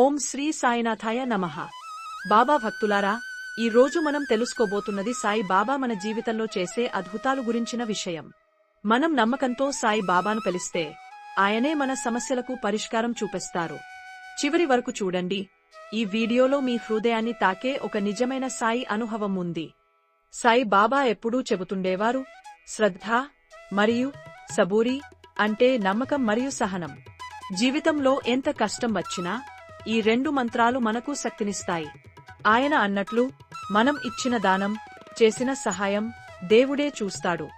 ఓం శ్రీ సాయినాథాయ నమః. బాబా భక్తులారా ఈ రోజు మనం తెలుసుకోబోతున్నది సాయి బాబా మన జీవితంలో చేసే అద్భుతాలు గురించిన విషయం. మనం నమ్మకంతో సాయి బాబాను పిలిస్తే ఆయనే మన సమస్యలకు పరిష్కారం చూపిస్తారు. చివరి వరకు చూడండి. ఈ వీడియోలో మీ హృదయాన్ని తాకే ఒక నిజమైన సాయి అనుభవం ఉంది. సాయి బాబా ఎప్పుడూ చెబుతుండేవారు శ్రద్ధ మరియు సబూరి అంటే నమ్మకం మరియు సహనం. జీవితంలో ఎంత కష్టం వచ్చినా ఈ రెండు మంత్రాలు మనకు శక్తినిస్తాయి. ఆయన అన్నట్లు మనం ఇచ్చిన దానం చేసిన సహాయం దేవుడే చూస్తాడు.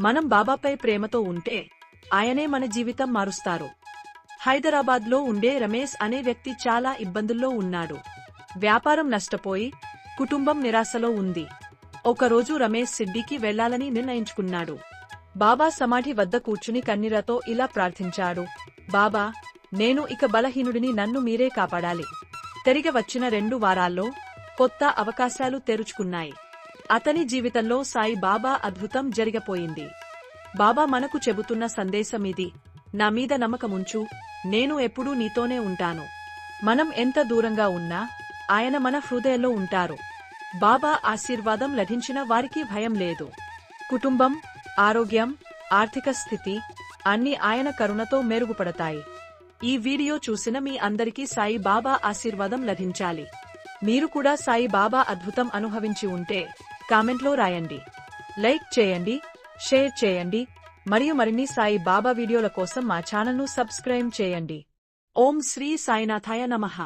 మనం బాబాపై ప్రేమతో ఉంటే ఆయనే మన జీవితం మారుస్తారు. హైదరాబాద్లో ఉండే రమేష్ అనే వ్యక్తి చాలా ఇబ్బందుల్లో ఉన్నాడు. వ్యాపారం నష్టపోయి కుటుంబం నిరాశలో ఉంది. ఒకరోజు రమేష్ సిడ్డీకి వెళ్ళాలని నిర్ణయించుకున్నాడు. బాబా సమాధి వద్ద కూర్చుని కన్నీరతో ఇలా ప్రార్థించాడు బాబా నేను ఇక బలహీనుడిని నన్ను మీరే కాపాడాలి. తిరిగి వచ్చిన రెండు వారాల్లో కొత్త అవకాశాలు తెరుచుకున్నాయి. అతని జీవితంలో సాయి బాబా అద్భుతం జరిగపోయింది. బాబా మనకు చెబుతున్న సందేశమిది నా మీద నమ్మకముంచు నేను ఎప్పుడూ నీతోనే ఉంటాను. మనం ఎంత దూరంగా ఉన్నా ఆయన మన హృదయంలో ఉంటారు. బాబా ఆశీర్వాదం లభించిన వారికి భయం లేదు. కుటుంబం ఆరోగ్యం ఆర్థిక స్థితి అన్ని ఆయన కరుణతో మెరుగుపడతాయి. ఈ వీడియో చూసిన మీ అందరికీ సాయి బాబా ఆశీర్వాదం లభించాలి. మీరు కూడా సాయి బాబా అద్భుతం అనుభవించి ఉంటే కామెంట్లో రాయండి. లైక్ చేయండి షేర్ చేయండి మరియు మరిన్ని సాయి బాబా వీడియోల కోసం మా ఛానల్ను సబ్స్క్రైబ్ చేయండి. ఓం శ్రీ సాయినాథాయ నమః.